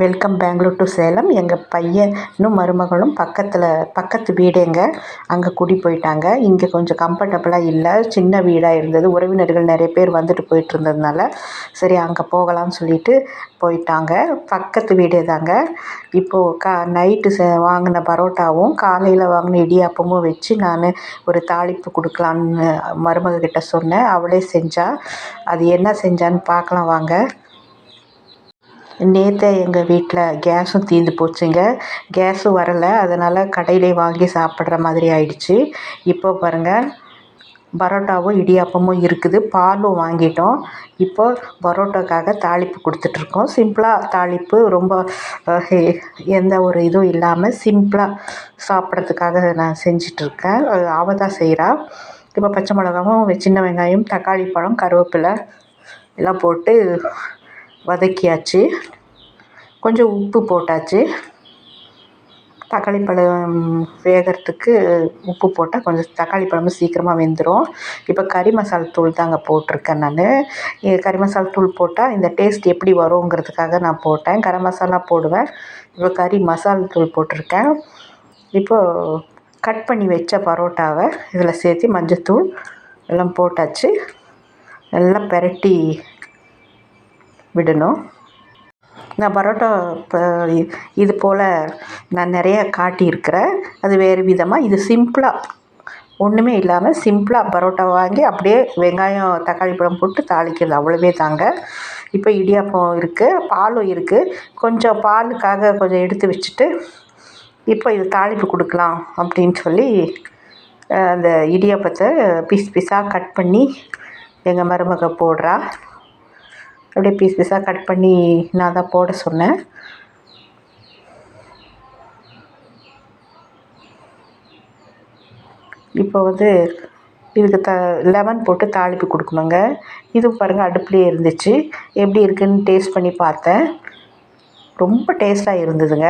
Welcome Bangalore to Salem எங்கள் பையனும் மருமகளும் பக்கத்தில் பக்கத்து வீடுங்க. அங்கே குடி போயிட்டாங்க. இங்கே கொஞ்சம் கம்ஃபர்டபுளாக இல்லை. சின்ன வீடாக இருந்தது. உறவினர்கள் நிறைய பேர் வந்துட்டு போயிட்டு இருந்ததுனால சரி அங்கே போகலாம்னு சொல்லிட்டு போயிட்டாங்க. பக்கத்து வீடே தாங்க. இப்போது கா நைட்டு ச வாங்கின பரோட்டாவும் காலையில் வாங்கின இடியாப்பமும் வச்சு நான் ஒரு தாளிப்பு கொடுக்கலான்னு மருமகக்கிட்ட சொன்னேன். அவளே செஞ்சா. அது என்ன செஞ்சான்னு பார்க்கலாம் வாங்க. நேற்றே எங்கள் வீட்டில் கேஸும் தீர்ந்து போச்சுங்க. கேஸும் வரலை. அதனால் கடையிலே வாங்கி சாப்பிட்ற மாதிரி ஆயிடுச்சு. இப்போ பாருங்கள் பரோட்டாவும் இடியாப்பமும் இருக்குது. பாலும் வாங்கிட்டோம். இப்போ பரோட்டாக்காக தாளிப்பு கொடுத்துட்ருக்கோம். சிம்பிளாக தாளிப்பு ரொம்ப எந்த ஒரு இதுவும் இல்லாமல் சிம்பிளாக சாப்பிட்றதுக்காக நான் செஞ்சிட்ருக்கேன். அவள் தான் செய்கிறா இப்போ பச்சை மிளகாவும் சின்ன வெங்காயம் தக்காளி பழம் கருவேப்பிலை எல்லாம் போட்டு வதக்கியாச்சு. கொஞ்சம் உப்பு போட்டாச்சு. தக்காளி பழம் வேகிறதுக்கு உப்பு போட்டால் கொஞ்சம் தக்காளி பழமும் சீக்கிரமாக வெந்துடும் இப்போ கறி மசாலா தூள் தாங்க போட்டிருக்கேன் நான். கறி மசாலா தூள் போட்டால் இந்த டேஸ்ட் எப்படி வருங்கிறதுக்காக நான் போட்டேன். கரம் மசாலா போடுவேன். இப்போ கறி மசாலா தூள் போட்டிருக்கேன். இப்போது கட் பண்ணி வச்ச பரோட்டாவை இதில் சேர்த்து மஞ்சத்தூள் எல்லாம் போட்டாச்சு. நல்லா பெரட்டி விடணும். நான் பரோட்டா இப்போ இது போல் நான் நிறைய காட்டியிருக்கிறேன். அது வேறு விதமாக இது சிம்பிளாக ஒன்றுமே இல்லாமல் சிம்பிளாக பரோட்டா வாங்கி அப்படியே வெங்காயம் தக்காளி பழம் போட்டு தாளிக்கிறது. அவ்வளோவே தாங்க. இப்போ இடியாப்பம் இருக்குது பாலும் இருக்குது கொஞ்சம் பாலுக்காக கொஞ்சம் எடுத்து வச்சுட்டு இப்போ இது தாளிப்பு கொடுக்கலாம் அப்படின்னு சொல்லி அந்த இடியாப்பத்தை பீஸ் பீஸாக கட் பண்ணி எங்கள் மருமக போடுறா. அப்படியே பீஸ் பீஸாக கட் பண்ணி நான் தான் போட சொன்னேன். இப்போ வந்து இதுக்கு த லெமன் போட்டு தாளிப்பு கொடுக்கணுங்க. இது பாருங்கள் அடுப்புலேயே இருந்துச்சு. எப்படி இருக்குன்னு டேஸ்ட் பண்ணி பார்த்தேன். ரொம்ப டேஸ்ட்டாக இருந்ததுங்க.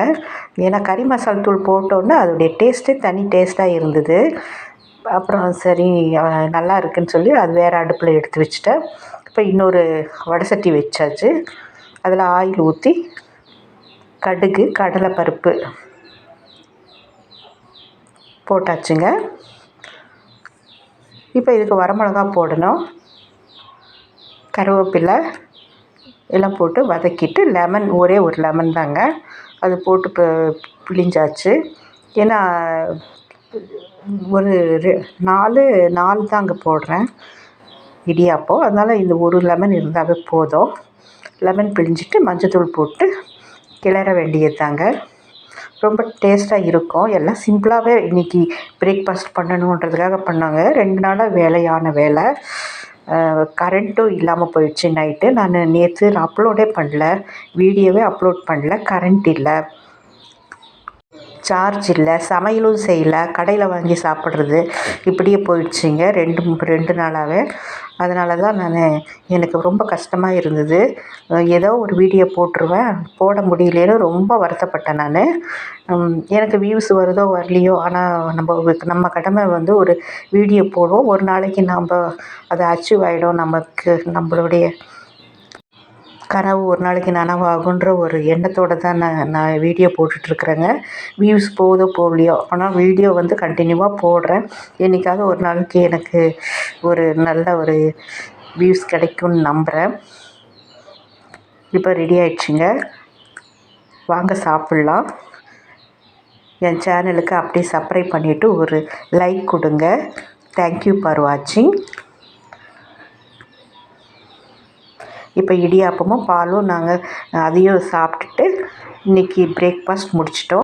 ஏன்னா கறி மசாலா தூள் போட்டோன்னே அதோடைய டேஸ்ட்டே தனி டேஸ்ட்டாக இருந்தது. அப்புறம் சரி நல்லா இருக்குன்னு சொல்லி அது வேறு அடுப்பில் எடுத்து வச்சுட்டேன். இப்போ இன்னொரு வடை சட்டி வச்சாச்சு. அதில் ஆயில் ஊற்றி கடுகு கடலைப்பருப்பு போட்டாச்சுங்க. இப்போ இதுக்கு வரமிளகா போடணும். கருவேப்பிலை எல்லாம் போட்டு வதக்கிட்டு லெமன் ஒரே ஒரு லெமன் தாங்க. அது போட்டு இப்போ பிழிஞ்சாச்சு. ஏன்னா ஒரு ரெ- நாலு நாலு தாங்க போடுறேன். இடியாப்பம். அதனால் இந்த ஒரு லெமன் இருந்தாவே போதும். லெமன் பிழிஞ்சிட்டு மஞ்சத்தூள் போட்டு கிளற வேண்டியது தாங்க ரொம்ப டேஸ்ட்டாக இருக்கும். எல்லாம் சிம்பிளாகவே இன்றைக்கி பிரேக்ஃபாஸ்ட் பண்ணணுன்றதுக்காக பண்ணாங்க. ரெண்டு நாளாக வேலையான வேலை. கரண்ட்டும் இல்லாமல் போயிடுச்சு நைட்டு நான் நேற்று அப்லோடே பண்ணல. வீடியோவே அப்லோட் பண்ணல. கரண்ட் இல்லை. சார்ஜ் இல்லை சமையலும் செய்யலை கடையில் வாங்கி சாப்பிட்றது இப்படியே போயிடுச்சுங்க. ரெண்டு ரெண்டு நாளாகவே அதனால தான் நான் எனக்கு ரொம்ப கஷ்டமாக இருந்தது. ஏதோ ஒரு வீடியோ போட்டுருவேன். போட முடியலேன்னு ரொம்ப வருத்தப்பட்டேன் நான். எனக்கு வியூஸ் வருதோ வரலையோ ஆனால் நம்ம நம்ம கடமை வந்து ஒரு வீடியோ போடுவோம். ஒரு நாளைக்கு நம்ம அது அச்சீவ் ஆகிடும் நமக்கு நம்மளுடைய கனவு ஒரு நாளைக்கு நனவாகுன்ற ஒரு எண்ணத்தோடு தான் நான் நான் வீடியோ போட்டுட்ருக்குறேங்க. வியூஸ் போதோ போகலையோ. ஆனால் வீடியோ வந்து கண்டினியூவாக போடுறேன். என்றைக்காவது ஒரு நாளைக்கு எனக்கு ஒரு நல்ல ஒரு வியூஸ் கிடைக்கும்னு நம்புகிறேன் இப்போ ரெடி ஆயிடுச்சுங்க. வாங்க சாப்பிட்லாம். என் சேனலுக்கு அப்படியே சப்ஸ்கிரைப் பண்ணிவிட்டு ஒரு லைக் கொடுங்க. தேங்க்யூ ஃபார் வாட்சிங் இப்போ இடியாப்பமும் பாலும் நாங்கள் அதையும் சாப்பிட்டுட்டு இன்றைக்கி பிரேக்ஃபாஸ்ட் முடிச்சிட்டோம்.